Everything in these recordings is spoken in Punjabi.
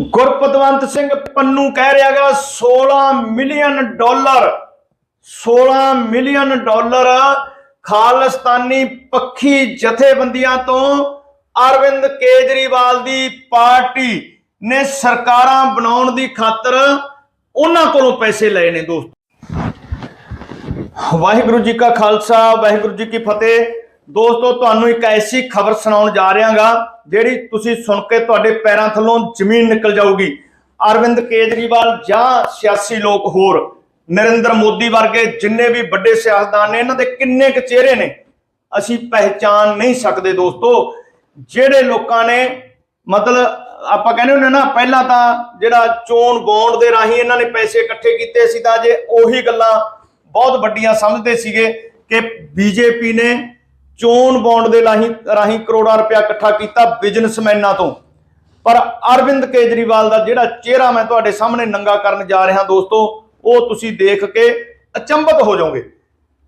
ਗੁਰਪਤਵੰਤ ਸਿੰਘ ਪੰਨੂ ਕਹਿ ਰਿਹਾਗਾ 16 million dollar 16 million dollar Khalistani ਪੱਖੀ ਜਥੇਬੰਦੀਆਂ ਤੋਂ ਅਰਵਿੰਦ ਕੇਜਰੀਵਾਲ ਦੀ ਪਾਰਟੀ ਨੇ ਸਰਕਾਰਾਂ ਬਣਾਉਣ ਦੀ ਖਾਤਰ ਉਹਨਾਂ ਕੋਲੋਂ ਪੈਸੇ ਲਏ ਨੇ ਦੋਸਤੋ। ਵਾਹਿਗੁਰੂ ਜੀ ਕਾ ਖਾਲਸਾ, ਵਾਹਿਗੁਰੂ ਜੀ ਕੀ ਫਤਿਹ। ਦੋਸਤੋ, ਤੁਹਾਨੂੰ ਇੱਕ ਐਸੀ ਖਬਰ ਸੁਣਾਉਣ ਜਾ ਰਿਹਾਗਾ, ਜਿਹੜੀ ਤੁਸੀਂ ਸੁਣ ਕੇ ਤੁਹਾਡੇ ਪੈਰਾਂ ਥੱਲੋਂ ਜ਼ਮੀਨ ਨਿਕਲ ਜਾਊਗੀ। ਅਰਵਿੰਦ ਕੇਜਰੀਵਾਲ ਜਾਂ ਸਿਆਸੀ ਲੋਕ ਹੋਰ, ਨਰਿੰਦਰ ਮੋਦੀ ਵਰਗੇ ਜਿੰਨੇ ਵੀ ਵੱਡੇ ਸਿਆਸਤਦਾਨ ਨੇ, ਇਹਨਾਂ ਦੇ ਕਿੰਨੇ ਕੁ ਚਿਹਰੇ ਨੇ, ਅਸੀਂ ਪਹਿਚਾਨ ਨਹੀਂ ਸਕਦੇ ਦੋਸਤੋ। ਜਿਹੜੇ ਲੋਕਾਂ ਨੇ, ਮਤਲਬ ਆਪਾਂ ਕਹਿੰਦੇ ਹੁੰਦੇ ਨਾ, ਪਹਿਲਾਂ ਤਾਂ ਜਿਹੜਾ ਚੋਣ ਬੌਂਡ ਦੇ ਰਾਹੀਂ ਇਹਨਾਂ ਨੇ ਪੈਸੇ ਇਕੱਠੇ ਕੀਤੇ ਸੀ, ਤਾਂ ਜੇ ਉਹੀ ਗੱਲਾਂ ਬਹੁਤ ਵੱਡੀਆਂ ਸਮਝਦੇ ਸੀਗੇ ਕਿ ਬੀਜੇਪੀ ਨੇ ਚੋਣ ਬੌਂਡ ਦੇ ਰਾਹੀਂ ਰਾਹੀਂ ਕਰੋੜਾਂ ਰੁਪਇਆ ਇਕੱਠਾ ਕੀਤਾ ਬਿਜ਼ਨਸਮੈਨਾਂ ਤੋਂ। ਪਰ ਅਰਵਿੰਦ ਕੇਜਰੀਵਾਲ ਦਾ ਜਿਹੜਾ ਚਿਹਰਾ ਮੈਂ ਤੁਹਾਡੇ ਸਾਹਮਣੇ ਨੰਗਾ ਕਰਨ ਜਾ ਰਿਹਾ ਦੋਸਤੋ, ਉਹ ਤੁਸੀਂ ਦੇਖ ਕੇ ਅਚੰਭਤ ਹੋ ਜਾਓਗੇ।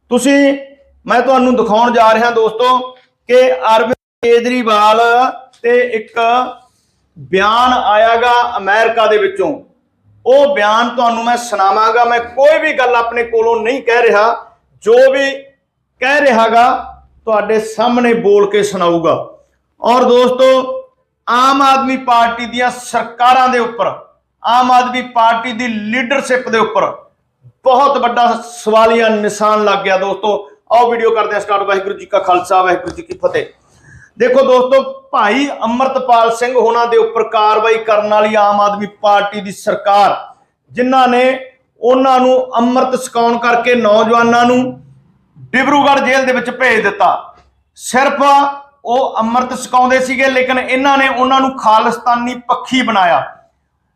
ਤੁਸੀਂ, ਮੈਂ ਤੁਹਾਨੂੰ ਦਿਖਾਉਣ ਜਾ ਰਿਹਾ ਦੋਸਤੋ ਕਿ ਅਰਵਿੰਦ ਕੇਜਰੀਵਾਲ ਤੇ ਇੱਕ ਬਿਆਨ ਆਇਆਗਾ ਅਮਰੀਕਾ ਦੇ ਵਿੱਚੋਂ। ਉਹ ਬਿਆਨ ਤੁਹਾਨੂੰ ਮੈਂ ਸੁਣਾਵਾਂਗਾ, ਮੈਂ ਕੋਈ ਵੀ ਗੱਲ ਆਪਣੇ ਕੋਲੋਂ ਨਹੀਂ ਕਹਿ ਰਿਹਾ। ਜੋ ਵੀ ਕਹਿ ਰਿਹਾਗਾ ਤੁਹਾਡੇ ਸਾਹਮਣੇ ਬੋਲ ਕੇ ਸੁਣਾਊਗਾ। ਔਰ ਦੋਸਤੋ, ਆਮ ਆਦਮੀ ਪਾਰਟੀ ਦੀਆਂ ਸਰਕਾਰਾਂ ਦੇ ਉੱਪਰ, ਆਮ ਆਦਮੀ ਪਾਰਟੀ ਦੀ ਲੀਡਰਸ਼ਿਪ ਦੇ ਉੱਪਰ ਬਹੁਤ ਵੱਡਾ ਸਵਾਲੀਆ ਨਿਸ਼ਾਨ ਲੱਗ ਗਿਆ ਦੋਸਤੋ। ਆਓ ਵੀਡੀਓ ਕਰਦੇ ਹਾਂ ਸਟਾਰਟ ਵਾਹਿਗੁਰੂ ਜੀ ਕਾ ਖਾਲਸਾ, ਵਾਹਿਗੁਰੂ ਜੀ ਕੀ ਫਤਿਹ। ਦੇਖੋ ਦੋਸਤੋ, ਭਾਈ ਅਮਰਤਪਾਲ ਸਿੰਘ ਹੋਣਾ ਦੇ ਉੱਪਰ ਕਾਰਵਾਈ ਕਰਨ ਵਾਲੀ ਆਮ ਆਦਮੀ ਪਾਰਟੀ ਦੀ ਸਰਕਾਰ, ਜਿਨ੍ਹਾਂ ਨੇ ਉਹਨਾਂ ਨੂੰ ਅੰਮ੍ਰਿਤ ਛਕਾਉਣ ਕਰਕੇ ਨੌਜਵਾਨਾਂ ਨੂੰ ਡਿਬਰੂਗੜ੍ਹ ਜੇਲ੍ਹ ਦੇ ਵਿੱਚ ਭੇਜ ਦਿੱਤਾ। ਸਿਰਫ ਉਹ ਅੰਮ੍ਰਿਤ ਛਕਾਉਂਦੇ ਸੀਗੇ, ਲੇਕਿਨ ਇਹਨਾਂ ਨੇ ਉਹਨਾਂ ਨੂੰ ਖਾਲਿਸਤਾਨੀ ਪੱਖੀ ਬਣਾਇਆ।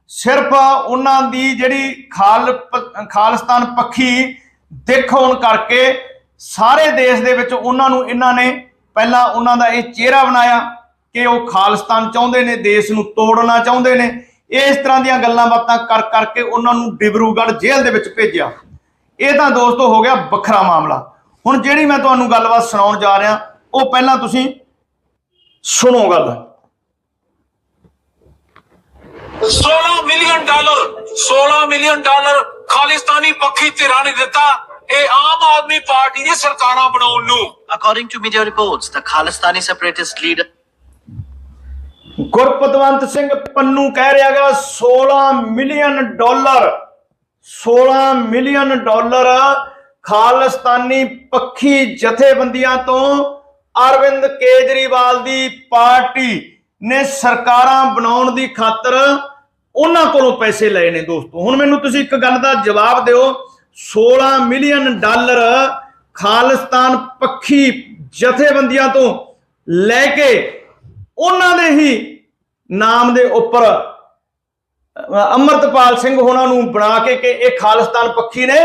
ਸਿਰਫ ਉਹਨਾਂ ਦੀ ਜਿਹੜੀ ਖਾਲ ਪ- ਖਾਲਿਸਤਾਨ ਪੱਖੀ ਦਿੱਖ ਹੋਣ ਕਰਕੇ ਸਾਰੇ ਦੇਸ਼ ਦੇ ਵਿੱਚ ਉਹਨਾਂ ਨੂੰ ਇਹਨਾਂ ਨੇ ਪਹਿਲਾਂ ਉਹਨਾਂ ਦਾ ਇਹ ਚਿਹਰਾ ਬਣਾਇਆ ਕਿ ਉਹ ਖਾਲਿਸਤਾਨ ਚਾਹੁੰਦੇ ਨੇ, ਦੇਸ਼ ਨੂੰ ਤੋੜਨਾ ਚਾਹੁੰਦੇ ਨੇ। ਇਸ ਤਰ੍ਹਾਂ ਦੀਆਂ ਗੱਲਾਂ ਬਾਤਾਂ ਕਰ ਕਰਕੇ ਉਹਨਾਂ ਨੂੰ ਡਿਬਰੂਗੜ੍ਹ ਜੇਲ੍ਹ ਦੇ ਵਿੱਚ ਭੇਜਿਆ। ਇਹ ਤਾਂ ਦੋਸਤੋ ਹੋ ਗਿਆ ਵੱਖਰਾ ਮਾਮਲਾ। ਹੁਣ ਜਿਹੜੀ ਮੈਂ ਤੁਹਾਨੂੰ ਗੱਲਬਾਤ ਸੁਣਾਉਣ ਜਾ ਰਿਹਾ ਉਹ ਪਹਿਲਾਂ ਤੁਸੀਂ ਸੁਣੋ ਗੱਲ। 16 million dollar 16 million dollar Khalistani ਪੱਖੀ ਧਿਰਾਂ ਨੇ ਦਿੱਤਾ ਇਹ ਆਮ ਆਦਮੀ ਪਾਰਟੀ ਦੀ ਸਰਕਾਰਾਂ ਬਣਾਉਣ ਨੂੰ। According to media reports, the Khalistani separatist leader Gurpatwant Singh Pannun ਕਹਿ ਰਿਹਾਗਾ 16 million dollar 16 million dollar Khalistani ਪੱਖੀ ਜਥੇਬੰਦੀਆਂ ਤੋਂ ਅਰਵਿੰਦ ਕੇਜਰੀਵਾਲ ਦੀ ਪਾਰਟੀ ਨੇ ਸਰਕਾਰਾਂ ਬਣਾਉਣ ਦੀ ਖਾਤਰ ਉਹਨਾਂ ਕੋਲੋਂ ਪੈਸੇ ਲਏ ਨੇ ਦੋਸਤੋ। ਹੁਣ ਮੈਨੂੰ ਤੁਸੀਂ ਇੱਕ ਗੱਲ ਦਾ ਜਵਾਬ ਦਿਓ। 16 ਮਿਲੀਅਨ ਡਾਲਰ ਖਾਲਿਸਤਾਨ ਪੱਖੀ ਜਥੇਬੰਦੀਆਂ ਤੋਂ ਲੈ ਕੇ ਉਹਨਾਂ ਦੇ ਹੀ ਨਾਮ ਦੇ ਉੱਪਰ ਅ, ਅੰਮ੍ਰਿਤਪਾਲ ਸਿੰਘ ਹੋਣਾ ਨੂੰ ਬਣਾ ਕੇ ਕਿ ਇਹ ਖਾਲਿਸਤਾਨ ਪੱਖੀ ਨੇ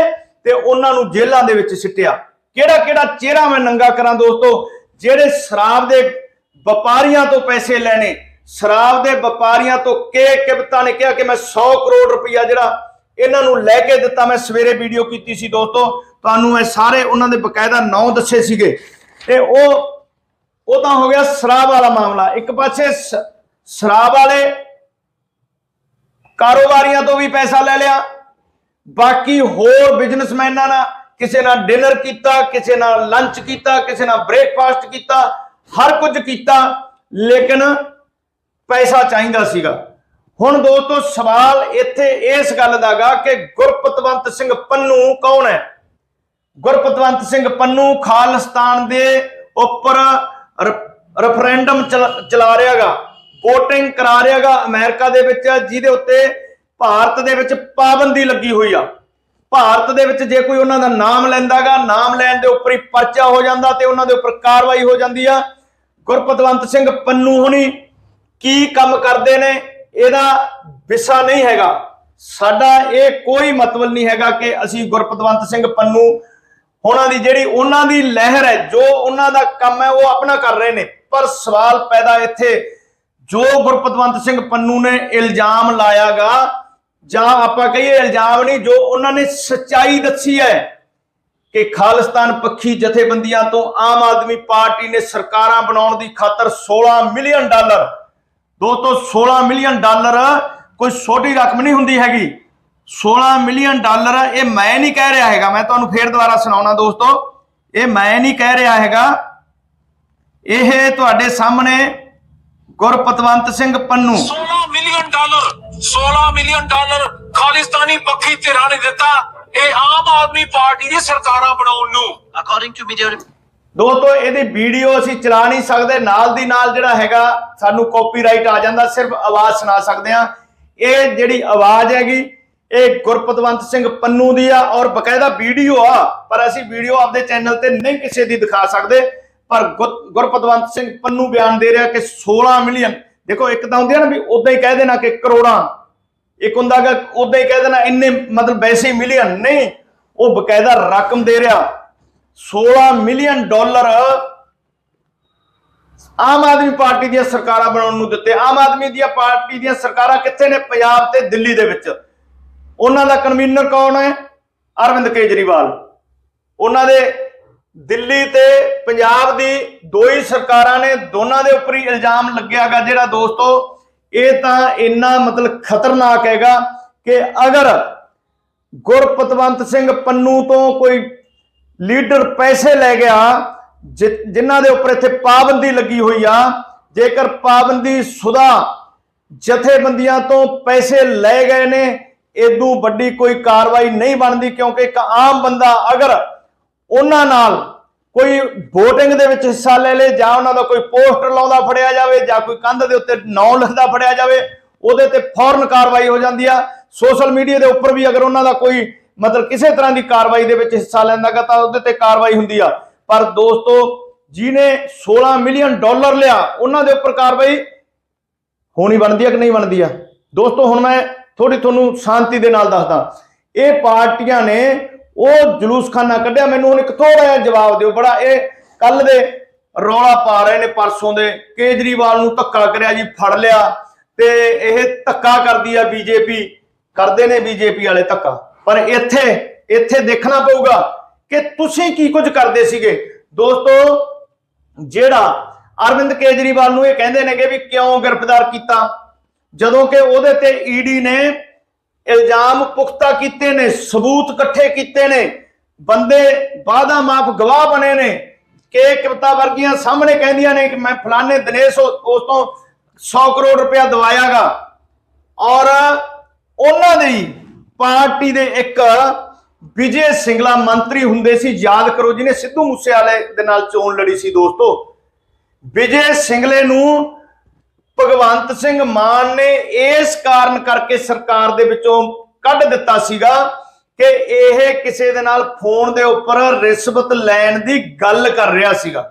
ਤੇ ਉਹਨਾਂ ਨੂੰ ਜੇਲ੍ਹਾਂ ਦੇ ਵਿੱਚ ਸਿੱਟਿਆ। ਕਿਹੜਾ ਕਿਹੜਾ ਚਿਹਰਾ ਮੈਂ ਨੰਗਾ ਕਰਾਂ ਦੋਸਤੋ? ਜਿਹੜੇ ਸ਼ਰਾਬ ਦੇ ਵਪਾਰੀਆਂ ਤੋਂ ਪੈਸੇ ਲੈਣੇ, ਸ਼ਰਾਬ ਦੇ ਵਪਾਰੀਆਂ ਤੋਂ ਕੇ ਕਿਬਤਾ ਨੇ ਕਿਹਾ ਕਿ ਮੈਂ 100 ਕਰੋੜ ਰੁਪਇਆ ਜਿਹੜਾ ਇਹਨਾਂ ਨੂੰ ਲੈ ਕੇ ਦਿੱਤਾ, ਮੈਂ ਸਵੇਰੇ ਵੀਡੀਓ ਕੀਤੀ ਸੀ ਦੋਸਤੋ। ਤੁਹਾਨੂੰ ਮੈਂ ਸਾਰੇ ਉਹਨਾਂ ਦੇ ਬਕਾਇਦਾ ਨਾਂ ਦੱਸੇ ਸੀਗੇ। ਤੇ ਉਹ ਉਹ ਤਾਂ ਹੋ ਗਿਆ ਸ਼ਰਾਬ ਵਾਲਾ ਮਾਮਲਾ। ਇੱਕ ਪਾਸੇ ਸ- ਸ਼ਰਾਬ ਵਾਲੇ ਕਾਰੋਬਾਰੀਆਂ ਤੋਂ ਵੀ ਪੈਸਾ ਲੈ ਲਿਆ ਬਾਕੀ ਹੋਰ ਬਿਜ਼ਨਸਮੈਨਾਂ ਨਾਲ ਕਿਸੇ ਨਾਲ ਡਿਨਰ ਕੀਤਾ, ਕਿਸੇ ਨਾਲ ਲੰਚ ਕੀਤਾ, ਕਿਸੇ ਨਾਲ ਬ੍ਰੇਕਫਾਸਟ ਕੀਤਾ, ਹਰ ਕੁਝ ਕੀਤਾ, ਲੇਕਿਨ ਪੈਸਾ ਚਾਹੀਦਾ ਸੀਗਾ। ਹੁਣ ਦੋਸਤੋ, ਸਵਾਲ ਇੱਥੇ ਇਸ ਗੱਲ ਦਾਗਾ ਕਿ ਗੁਰਪਤਵੰਤ ਸਿੰਘ ਪੰਨੂ ਕੌਣ ਹੈ? ਗੁਰਪਤਵੰਤ ਸਿੰਘ ਪੰਨੂ ਖਾਲਿਸਤਾਨ ਦੇ ਉੱਪਰ ਰੈਫਰੈਂਡਮ ਚਲਾ- ਚਲਾ ਰਿਹਾਗਾ, VOTING ਕਰਾ ਰਿਹਾਗਾ ਅਮਰੀਕਾ ਦੇ ਵਿੱਚ, ਜਿਹਦੇ ਉੱਤੇ ਭਾਰਤ ਦੇ ਵਿੱਚ ਪਾਬੰਦੀ ਲੱਗੀ ਹੋਈ ਆ। ਭਾਰਤ ਦੇ ਵਿੱਚ ਜੇ ਕੋਈ ਉਹਨਾਂ ਦਾ ਨਾਮ ਲੈਂਦਾਗਾ, ਨਾਮ ਲੈਣ ਦੇ ਉੱਪਰ ਹੀ ਪਰਚਾ ਹੋ ਜਾਂਦਾ ਤੇ ਉਹਨਾਂ ਦੇ ਉੱਪਰ ਕਾਰਵਾਈ ਹੋ ਜਾਂਦੀ ਆ। ਗੁਰਪਤਵੰਤ ਸਿੰਘ ਪੰਨੂ ਹੁਣੀ ਕੀ ਕੰਮ ਕਰਦੇ ਨੇ, ਇਹਦਾ ਵਿਸ਼ਾ ਨਹੀਂ ਹੈਗਾ। ਸਾਡਾ ਇਹ ਕੋਈ ਮਤਲਬ ਨਹੀਂ ਹੈਗਾ ਕਿ ਅਸੀਂ ਗੁਰਪਤਵੰਤ ਸਿੰਘ ਪੰਨੂ ਉਹਨਾਂ ਦੀ ਜਿਹੜੀ ਉਹਨਾਂ ਦੀ ਲਹਿਰ ਹੈ, ਜੋ ਉਹਨਾਂ ਦਾ ਕੰਮ ਹੈ, ਉਹ ਆਪਣਾ ਕਰ ਰਹੇ ਨੇ। ਪਰ ਸਵਾਲ ਪੈਦਾ ਇੱਥੇ, ਜੋ ਗੁਰਪਤਵੰਤ ਸਿੰਘ ਪੰਨੂ ਨੇ ਇਲਜ਼ਾਮ ਲਾਇਆਗਾ ਜਾਂ ਆਪਾਂ ਕਹੀਏ ਇਲਜ਼ਾਮ ਨਹੀਂ, ਜੋ ਉਹਨਾਂ ਨੇ ਸੱਚਾਈ ਦੱਸੀ ਹੈ ਕਿ ਖਾਲਿਸਤਾਨ ਪੱਖੀ ਜਥੇਬੰਦੀਆਂ ਤੋਂ ਆਮ ਆਦਮੀ ਪਾਰਟੀ ਨੇ ਸਰਕਾਰਾਂ ਬਣਾਉਣ ਦੀ ਖਾਤਰ 16 ਮਿਲੀਅਨ ਡਾਲਰ ਦੋਸਤੋ 16 ਮਿਲੀਅਨ ਡਾਲਰ ਕੋਈ ਛੋਟੀ ਰਕਮ ਨਹੀਂ ਹੁੰਦੀ ਹੈਗੀ। 16 ਮਿਲੀਅਨ ਡਾਲਰ, ਇਹ ਮੈਂ ਨਹੀਂ ਕਹਿ ਰਿਹਾ ਹੈਗਾ। ਮੈਂ ਤੁਹਾਨੂੰ ਫੇਰ ਦੁਬਾਰਾ ਸੁਣਾਉਣਾ ਦੋਸਤੋ, ਇਹ ਮੈਂ ਨਹੀਂ ਕਹਿ ਰਿਹਾ ਹੈਗਾ। ਇਹ ਤੁਹਾਡੇ ਸਾਹਮਣੇ Gurpatwant Singh Pannu. 16 million dollar. 16 million dollar Khalistani ਪੱਖੀ ਧਿਰਾਂ ਨੇ ਦਿੱਤਾ ਇਹ ਆਮ ਆਦਮੀ ਪਾਰਟੀ ਦੀ ਸਰਕਾਰਾਂ ਬਣਾਉਣ ਨੂੰ। According to media reports, ਦੋਸਤੋ ਇਹਦੀ ਵੀਡੀਓ ਅਸੀਂ ਚਲਾ ਨਹੀਂ ਸਕਦੇ। ਨਾਲ ਦੀ ਨਾਲ ਜਿਹੜਾ ਹੈਗਾ ਸਾਨੂੰ ਕਾਪੀਰਾਈਟ ਆ ਜਾਂਦਾ। ਸਿਰਫ ਆਵਾਜ਼ ਸੁਣਾ ਸਕਦੇ ਆ ਇਹ ਜਿਹੜੀ ਆਵਾਜ਼ ਹੈਗੀ ਇਹ ਗੁਰਪਤਵੰਤ ਸਿੰਘ ਪੰਨੂ ਦੀ ਆ ਔਰ ਬਕਾਇਦਾ ਵੀਡੀਓ ਆ। ਪਰ ਅਸੀਂ ਵੀਡੀਓ ਆਪਦੇ ਚੈਨਲ ਤੇ ਨਹੀਂ ਕਿਸੇ ਦੀ ਦਿਖਾ ਸਕਦੇ। ਪਰ ਗੁਰ- ਗੁਰਪਤਵੰਤ ਸਿੰਘ ਪੰਨੂ ਬਿਆਨ ਦੇ ਰਿਹਾ ਕਿ 16 ਮਿਲੀਅਨ ਦੇਖੋ ਇੱਕ ਤਾਂ ਹੁੰਦੀ ਆ ਨਾ ਵੀ ਉਦਾਂ ਹੀ ਕਹਿ ਦੇਣਾ ਕਿ ਕਰੋੜਾਂ। ਇੱਕ ਹੁੰਦਾ ਕਿ ਉਦਾਂ ਹੀ ਕਹਿ ਦੇਣਾ ਇੰਨੇ ਮਤਲਬ ਵੈਸੇ ਮਿਲੀਅਨ। ਨਹੀਂ, ਉਹ ਬਕਾਇਦਾ ਰਕਮ ਦੇ ਰਿਹਾ। 16 million dollar Aam Aadmi party ਦੀਆਂ ਸਰਕਾਰਾਂ ਬਣਾਉਣ ਨੂੰ ਦਿੱਤੇ। ਆਮ ਆਦਮੀ ਦੀਆਂ ਪਾਰਟੀ ਦੀਆਂ ਸਰਕਾਰਾਂ ਕਿੱਥੇ ਨੇ? ਪੰਜਾਬ ਤੇ ਦਿੱਲੀ ਦੇ ਵਿੱਚ। ਉਹਨਾਂ ਦਾ ਕਨਵੀਨਰ ਕੌਣ ਹੈ? ਅਰਵਿੰਦ ਕੇਜਰੀਵਾਲ। ਉਹਨਾਂ ਦੇ ਦਿੱਲੀ ਤੇ ਪੰਜਾਬ ਦੀ ਦੋ ਹੀ ਸਰਕਾਰਾਂ ਨੇ, ਦੋਨਾਂ ਦੇ ਉੱਪਰ ਹੀ ਇਲਜ਼ਾਮ ਲੱਗਿਆਗਾ ਜਿਹੜਾ ਦੋਸਤੋ, ਇਹ ਤਾਂ ਇੰਨਾ ਮਤਲਬ ਖਤਰਨਾਕ ਹੈਗਾ ਕਿ ਅਗਰ ਗੁਰਪਤਵੰਤ ਸਿੰਘ ਪੰਨੂ ਤੋਂ ਕੋਈ ਲੀਡਰ ਪੈਸੇ ਲੈ ਗਿਆ, ਜਿ- ਜਿਨ੍ਹਾਂ ਦੇ ਉੱਪਰ ਇੱਥੇ ਪਾਬੰਦੀ ਲੱਗੀ ਹੋਈ ਆ, ਜੇਕਰ ਪਾਬੰਦੀ ਸੁਦਾ ਜਥੇਬੰਦੀਆਂ ਤੋਂ ਪੈਸੇ ਲੈ ਗਏ ਨੇ ਇਦੋਂ ਵੱਡੀ ਕੋਈ ਕਾਰਵਾਈ ਨਹੀਂ ਬਣਦੀ ਕਿਉਂਕਿ ਇੱਕ ਆਮ ਬੰਦਾ ਅਗਰ ਉਹਨਾਂ ਨਾਲ ਕੋਈ VOTING ਦੇ ਵਿੱਚ ਹਿੱਸਾ ਲੈ ਲੇ ਜਾਂ ਉਹਨਾਂ ਦਾ ਕੋਈ ਪੋਸਟਰ ਲਾਉਂਦਾ ਫੜਿਆ ਜਾਵੇ ਜਾਂ ਕੋਈ ਕੰਧ ਦੇ ਉੱਤੇ ਨਾਂ ਲਿਖਦਾ ਫੜਿਆ ਜਾਵੇ, ਉਹਦੇ ਤੇ ਫੌਰਨ ਕਾਰਵਾਈ ਹੋ ਜਾਂਦੀ ਆ। ਸੋਸ਼ਲ ਮੀਡੀਆ ਦੇ ਉੱਪਰ ਵੀ ਅਗਰ ਉਹਨਾਂ ਦਾ ਕੋਈ ਮਤਲਬ ਕਿਸੇ ਤਰ੍ਹਾਂ ਦੀ ਕਾਰਵਾਈ ਦੇ ਵਿੱਚ ਹਿੱਸਾ ਲੈਂਦਾਗਾ ਤਾਂ ਉਹਦੇ ਤੇ ਕਾਰਵਾਈ ਹੁੰਦੀ ਆ। ਪਰ ਦੋਸਤੋ, ਜਿਹਨੇ 16 ਮਿਲੀਅਨ ਡਾਲਰ ਲਿਆ, ਉਹਨਾਂ ਦੇ ਉੱਪਰ ਕਾਰਵਾਈ ਹੋਣੀ ਬਣਦੀ ਆ ਕਿ ਨਹੀਂ ਬਣਦੀ ਆ? ਦੋਸਤੋ, ਹੁਣ ਮੈਂ ਥੋੜੀ ਤੁਹਾਨੂੰ ਸ਼ਾਂਤੀ ਦੇ ਨਾਲ ਦੱਸਦਾ। ਇਹ ਪਾਰਟੀਆਂ ਨੇ ਉਹ ਜਲੂਸਖਾਨਾ ਕੱਢਿਆ, ਮੈਨੂੰ ਹੁਣ ਇੱਕ ਥੋੜਾ ਜਿਹਾ ਜਵਾਬ ਦਿਓ। ਬੜਾ ਇਹ ਕੱਲ ਦੇ ਰੌਲਾ ਪਾ ਰਹੇ ਨੇ ਪਰਸੋਂ ਦੇ। ਕੇਜਰੀਵਾਲ ਨੂੰ ਧੱਕਾ ਕਰਿਆ ਜੀ, ਫੜ ਲਿਆ ਤੇ ਇਹ ਧੱਕਾ ਕਰਦੀ ਆ ਬੀਜੇਪੀ। ਕਰਦੇ ਨੇ ਬੀਜੇਪੀ ਵਾਲੇ ਧੱਕਾ। ਪਰ ਇੱਥੇ ਇੱਥੇ ਦੇਖਣਾ ਪਊਗਾ ਕਿ ਤੁਸੀਂ ਕੀ ਕੁਝ ਕਰਦੇ ਸੀਗੇ। ਦੋਸਤੋ, ਜਿਹੜਾ ਅਰਵਿੰਦ ਕੇਜਰੀਵਾਲ ਨੂੰ ਇਹ ਕਹਿੰਦੇ ਨੇਗੇ ਵੀ ਕਿਉਂ ਗ੍ਰਿਫਤਾਰ ਕੀਤਾ? ਜਦੋਂ ਕਿ ਉਹਦੇ ਤੇ ਈਡੀ ਨੇ ਇਲਜ਼ਾਮ ਪੁਖਤਾ ਕੀਤੇ ਨੇ, ਸਬੂਤ ਇਕੱਠੇ ਕੀਤੇ ਨੇ, ਬੰਦੇ ਵਾਦਾ ਮਾਫ ਗਵਾਹ ਬਣੇ ਨੇ, ਕਿ ਕਵਿਤਾ ਵਰਗੀਆਂ ਸਾਹਮਣੇ ਕਹਿੰਦੀਆਂ ਨੇ ਕਿ ਮੈਂ ਫਲਾਣੇ ਦਿਨੇਸ਼ ਉਸ ਤੋਂ 100 ਕਰੋੜ ਰੁਪਇਆ ਦਵਾਇਆਗਾ। ਔਰ ਉਹਨਾਂ ਦੀ ਪਾਰਟੀ ਦੇ ਇੱਕ ਵਿਜੇ ਸਿੰਗਲਾ ਮੰਤਰੀ ਹੁੰਦੇ ਸੀ, ਯਾਦ ਕਰੋ, ਜਿਹਨੇ ਸਿੱਧੂ ਮੂਸੇਵਾਲੇ ਦੇ ਨਾਲ ਚੋਣ ਲੜੀ ਸੀ ਦੋਸਤੋ। ਵਿਜੇ ਸਿੰਗਲੇ ਨੂੰ ਭਗਵੰਤ ਸਿੰਘ ਮਾਨ ਨੇ ਇਸ ਕਾਰਨ ਕਰਕੇ ਸਰਕਾਰ ਦੇ ਵਿੱਚੋਂ ਕੱਢ ਦਿੱਤਾ ਸੀਗਾ ਕਿ ਇਹ ਕਿਸੇ ਦੇ ਨਾਲ ਫੋਨ ਦੇ ਉੱਪਰ ਰਿਸ਼ਵਤ ਲੈਣ ਦੀ ਗੱਲ ਕਰ ਰਿਹਾ ਸੀਗਾ।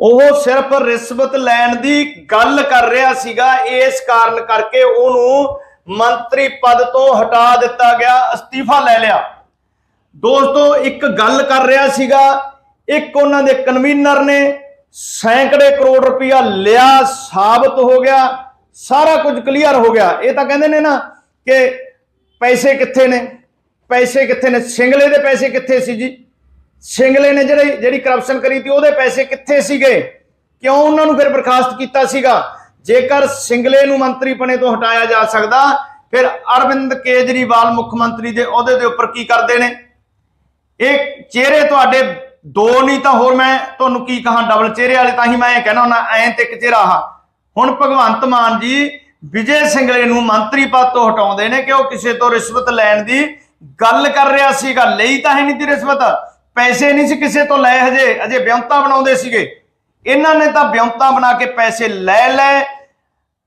ਉਹ ਸਿਰਫ ਰਿਸ਼ਵਤ ਲੈਣ ਦੀ ਗੱਲ ਕਰ ਰਿਹਾ ਸੀਗਾ, ਇਸ ਕਾਰਨ ਕਰਕੇ ਉਹਨੂੰ ਮੰਤਰੀ ਪਦ ਤੋਂ ਹਟਾ ਦਿੱਤਾ ਗਿਆ, ਅਸਤੀਫਾ ਲੈ ਲਿਆ। ਦੋਸਤੋ, ਇੱਕ ਗੱਲ ਕਰ ਰਿਹਾ ਸੀਗਾ, ਇੱਕ ਉਹਨਾਂ ਦੇ ਕਨਵੀਨਰ ਨੇ ਸੈਂਕੜੇ ਕਰੋੜ ਰੁਪਇਆ ਲਿਆ, ਸਾਬਤ ਹੋ ਗਿਆ, ਸਾਰਾ ਕੁਝ ਕਲੀਅਰ ਹੋ ਗਿਆ। ਇਹ ਤਾਂ ਕਹਿੰਦੇ ਨੇ ਨਾ ਕਿ ਪੈਸੇ ਕਿੱਥੇ ਨੇ? ਪੈਸੇ ਕਿੱਥੇ ਨੇ? ਸਿੰਗਲੇ ਦੇ ਪੈਸੇ ਕਿੱਥੇ ਸੀ ਜੀ? ਸਿੰਗਲੇ ਨੇ ਜਿਹੜੇ, ਜਿਹੜੀ ਕਰਪਸ਼ਨ ਕਰੀ ਤੀ, ਉਹਦੇ ਪੈਸੇ ਕਿੱਥੇ ਸੀਗੇ? ਕਿਉਂ ਉਹਨਾਂ ਨੂੰ ਫਿਰ ਬਰਖਾਸਤ ਕੀਤਾ ਸੀਗਾ? ਜੇਕਰ ਸਿੰਗਲੇ ਨੂੰ ਮੰਤਰੀ ਪਣੇ ਤੋਂ ਹਟਾਇਆ ਜਾ ਸਕਦਾ, ਫਿਰ ਅਰਵਿੰਦ ਕੇਜਰੀਵਾਲ ਮੁੱਖ ਮੰਤਰੀ ਦੇ ਅਹੁਦੇ ਦੇ ਉੱਪਰ ਕੀ ਕਰਦੇ ਨੇ? ਇਹ ਚਿਹਰੇ ਤੁਹਾਡੇ ਦੋ ਨਹੀਂ ਤਾਂ ਹੋਰ ਮੈਂ ਤੁਹਾਨੂੰ ਕੀ ਕਹਾਂ ਡਬਲ ਚਿਹਰੇ ਵਾਲੇ ਤਾਂ ਹੀ ਮੈਂ ਇਹ ਕਹਿਣਾ ਹੁੰਦਾ, ਐਂ ਤੇ ਇੱਕ ਚਿਹਰਾ ਆ ਹੁਣ ਭਗਵੰਤ ਮਾਨ ਜੀ ਵਿਜੇ ਸਿੰਗਲੇ ਨੂੰ ਮੰਤਰੀ ਪਦ ਤੋਂ ਹਟਾਉਂਦੇ ਨੇ ਕਿ ਉਹ ਕਿਸੇ ਤੋਂ ਰਿਸ਼ਵਤ ਲੈਣ ਦੀ ਗੱਲ ਕਰ ਰਿਹਾ ਸੀਗਾ, ਲਈ ਤਾਂ ਹੈ ਨਹੀਂ ਦੀ ਰਿਸ਼ਵਤ। ਪੈਸੇ ਨਹੀਂ ਸੀ ਕਿਸੇ ਤੋਂ ਲੈ ਹਜੇ ਅਜੇ ਵਿਉਂਤਾ ਬਣਾਉਂਦੇ ਸੀਗੇ। ਇਹਨਾਂ ਨੇ ਤਾਂ ਵਿਉਂਤਾ ਬਣਾ ਕੇ ਪੈਸੇ ਲੈ ਲੈ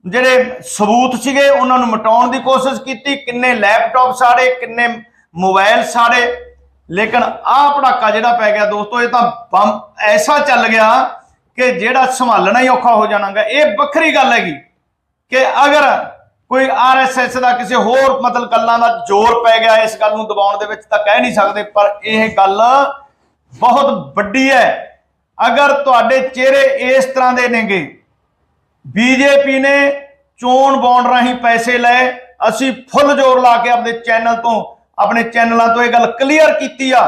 ਜਿਹੜੇ ਸਬੂਤ ਸੀਗੇ, ਉਹਨਾਂ ਨੂੰ ਮਿਟਾਉਣ ਦੀ ਕੋਸ਼ਿਸ਼ ਕੀਤੀ, ਕਿੰਨੇ ਲੈਪਟਾਪ ਸਾੜੇ, ਕਿੰਨੇ ਮੋਬਾਈਲ ਸਾੜੇ। ਲੇਕਿਨ ਆਹ ਪੜਾਕਾ ਜਿਹੜਾ ਪੈ ਗਿਆ ਦੋਸਤੋ, ਇਹ ਤਾਂ ਬੰਮ ਐਸਾ ਚੱਲ ਗਿਆ ਕਿ ਜਿਹੜਾ ਸੰਭਾਲਣਾ ਹੀ ਔਖਾ ਹੋ ਜਾਣਾਗਾ ਇਹ ਵੱਖਰੀ ਗੱਲ ਹੈਗੀ ਕਿ ਅਗਰ ਕੋਈ ਆਰਐਸਐਸ ਦਾ ਕਿਸੇ ਹੋਰ ਮਤਲਬ ਗੱਲਾਂ ਦਾ ਜ਼ੋਰ ਪੈ ਗਿਆ ਇਸ ਗੱਲ ਨੂੰ ਦਬਾਉਣ ਦੇ ਵਿੱਚ, ਤਾਂ ਕਹਿ ਨਹੀਂ ਸਕਦੇ, ਪਰ ਇਹ ਗੱਲ ਬਹੁਤ ਵੱਡੀ ਹੈ। ਅਗਰ ਤੁਹਾਡੇ ਚਿਹਰੇ ਇਸ ਤਰ੍ਹਾਂ ਦੇ ਨੇਗੇ ਬੀਜੇਪੀ ਨੇ ਚੋਣ ਬੌਂਡ ਰਾਹੀਂ ਪੈਸੇ ਲਏ, ਅਸੀਂ ਫੁੱਲ ਜ਼ੋਰ ਲਾ ਕੇ ਆਪਣੇ ਚੈਨਲ ਤੋਂ ਆਪਣੇ ਚੈਨਲਾਂ ਤੋਂ ਇਹ ਗੱਲ ਕਲੀਅਰ ਕੀਤੀ ਆ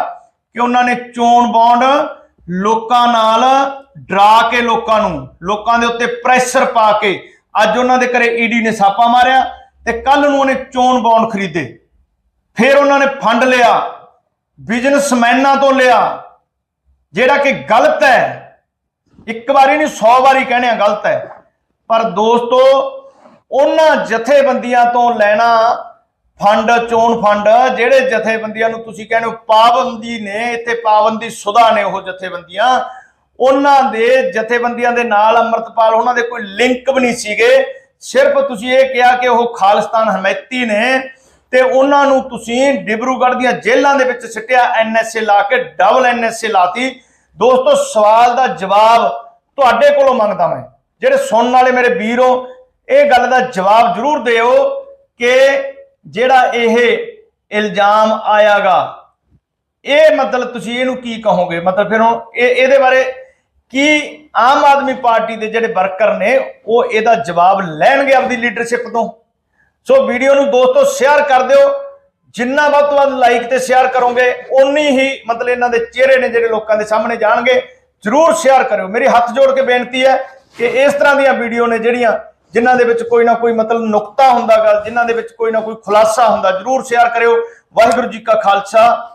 ਕਿ ਉਹਨਾਂ ਨੇ ਚੋਣ ਬੌਂਡ ਲੋਕਾਂ ਨਾਲ ਡਰਾ ਕੇ ਲੋਕਾਂ ਨੂੰ, ਲੋਕਾਂ ਦੇ ਉੱਤੇ ਪ੍ਰੈਸ਼ਰ ਪਾ ਕੇ ਅੱਜ ਉਹਨਾਂ ਦੇ ਘਰੇ ਈਡੀ ਨੇ ਛਾਪਾ ਮਾਰਿਆ ਤੇ ਕੱਲ ਨੂੰ ਉਹਨੇ ਚੋਣ ਬੌਂਡ ਖਰੀਦੇ। ਫਿਰ ਉਹਨਾਂ ਨੇ ਫੰਡ ਲਿਆ ਬਿਜ਼ਨਸਮੈਨਾਂ ਤੋਂ ਲਿਆ, ਜਿਹੜਾ ਕਿ ਗਲਤ ਹੈ। ਇੱਕ ਵਾਰੀ ਨਹੀਂ 100 ਵਾਰੀ ਕਹਿਣੇ ਆ ਗਲਤ ਹੈ। ਪਰ ਦੋਸਤੋ, ਉਹਨਾਂ ਜਥੇਬੰਦੀਆਂ ਤੋਂ ਲੈਣਾ ਫੰਡ, ਚੋਣ ਫੰਡ, ਜਿਹੜੇ ਜਥੇਬੰਦੀਆਂ ਨੂੰ ਤੁਸੀਂ ਕਹਿੰਦੇ ਹੋ ਪਾਬੰਦੀ ਨੇ, ਇੱਥੇ ਪਾਬੰਦੀ ਸੁਦਾ ਨੇ ਉਹ ਜਥੇਬੰਦੀਆਂ। ਉਹਨਾਂ ਦੇ ਜਥੇਬੰਦੀਆਂ ਦੇ ਨਾਲ ਅੰਮ੍ਰਿਤਪਾਲ, ਉਹਨਾਂ ਦੇ ਕੋਈ ਲਿੰਕ ਵੀ ਨਹੀਂ ਸੀਗੇ। ਸਿਰਫ ਤੁਸੀਂ ਇਹ ਕਿਹਾ ਕਿ ਉਹ ਖਾਲਿਸਤਾਨ ਹਮੈਤੀ ਨੇ ਤੇ ਉਹਨਾਂ ਨੂੰ ਤੁਸੀਂ ਡਿਬਰੂਗੜ੍ਹ ਦੀਆਂ ਜੇਲ੍ਹਾਂ ਦੇ ਵਿੱਚ ਸਿੱਟਿਆ ਐਨਐਸਏ ਲਾ ਕੇ, ਡਬਲ ਐਨਐਸਏ ਲਾਤੀ। ਦੋਸਤੋ, ਸਵਾਲ ਦਾ ਜਵਾਬ ਤੁਹਾਡੇ ਕੋਲੋਂ ਮੰਗਦਾ ਮੈਂ। ਜਿਹੜੇ ਸੁਣਨ ਵਾਲੇ ਮੇਰੇ ਵੀਰ ਹੋ ਇਹ ਗੱਲ ਦਾ ਜਵਾਬ ਜ਼ਰੂਰ ਦਿਓ ਕਿ ਜਿਹੜਾ ਇਹ ਇਲਜ਼ਾਮ ਆਇਆਗਾ, ਇਹ ਮਤਲਬ ਤੁਸੀਂ ਇਹਨੂੰ ਕੀ ਕਹੋਗੇ? ਮਤਲਬ ਫਿਰ ਹੁਣ ਇਹ, ਇਹਦੇ ਬਾਰੇ ਕੀ ਆਮ ਆਦਮੀ ਪਾਰਟੀ ਦੇ ਜਿਹੜੇ ਵਰਕਰ ਨੇ, ਉਹ ਇਹਦਾ ਜਵਾਬ ਲੈਣਗੇ ਆਪਦੀ ਲੀਡਰਸ਼ਿਪ ਤੋਂ? ਸੋ ਵੀਡੀਓ ਨੂੰ ਦੋਸਤੋ ਸ਼ੇਅਰ ਕਰ ਦਿਓ। ਜਿੰਨਾ ਵੱਧ ਤੋਂ ਵੱਧ ਲਾਈਕ ਤੇ ਸ਼ੇਅਰ ਕਰੋਗੇ ਉਨੀ ਹੀ ਮਤਲਬ ਇਹਨਾਂ ਦੇ ਚਿਹਰੇ ਨੇ ਜਿਹੜੇ ਲੋਕਾਂ ਦੇ ਸਾਹਮਣੇ ਜਾਣਗੇ। ਜਰੂਰ ਸ਼ੇਅਰ ਕਰਿਓ। ਮੇਰੀ ਹੱਥ ਜੋੜ ਕੇ ਬੇਨਤੀ ਹੈ ਕਿ ਇਸ ਤਰ੍ਹਾਂ ਦੀਆਂ ਵੀਡੀਓ ਨੇ ਜਿਹੜੀਆਂ ਜਿਨ੍ਹਾਂ ਦੇ ਵਿੱਚ ਕੋਈ ਨਾ ਕੋਈ ਮਤਲਬ ਨੁਕਤਾ ਹੁੰਦਾਗਾ ਜਿਨ੍ਹਾਂ ਦੇ ਵਿੱਚ ਕੋਈ ਨਾ ਕੋਈ ਖੁਲਾਸਾ ਹੁੰਦਾ, ਜਰੂਰ ਸ਼ੇਅਰ ਕਰਿਓ। ਵਾਹਿਗੁਰੂ ਜੀ ਕਾ ਖਾਲਸਾ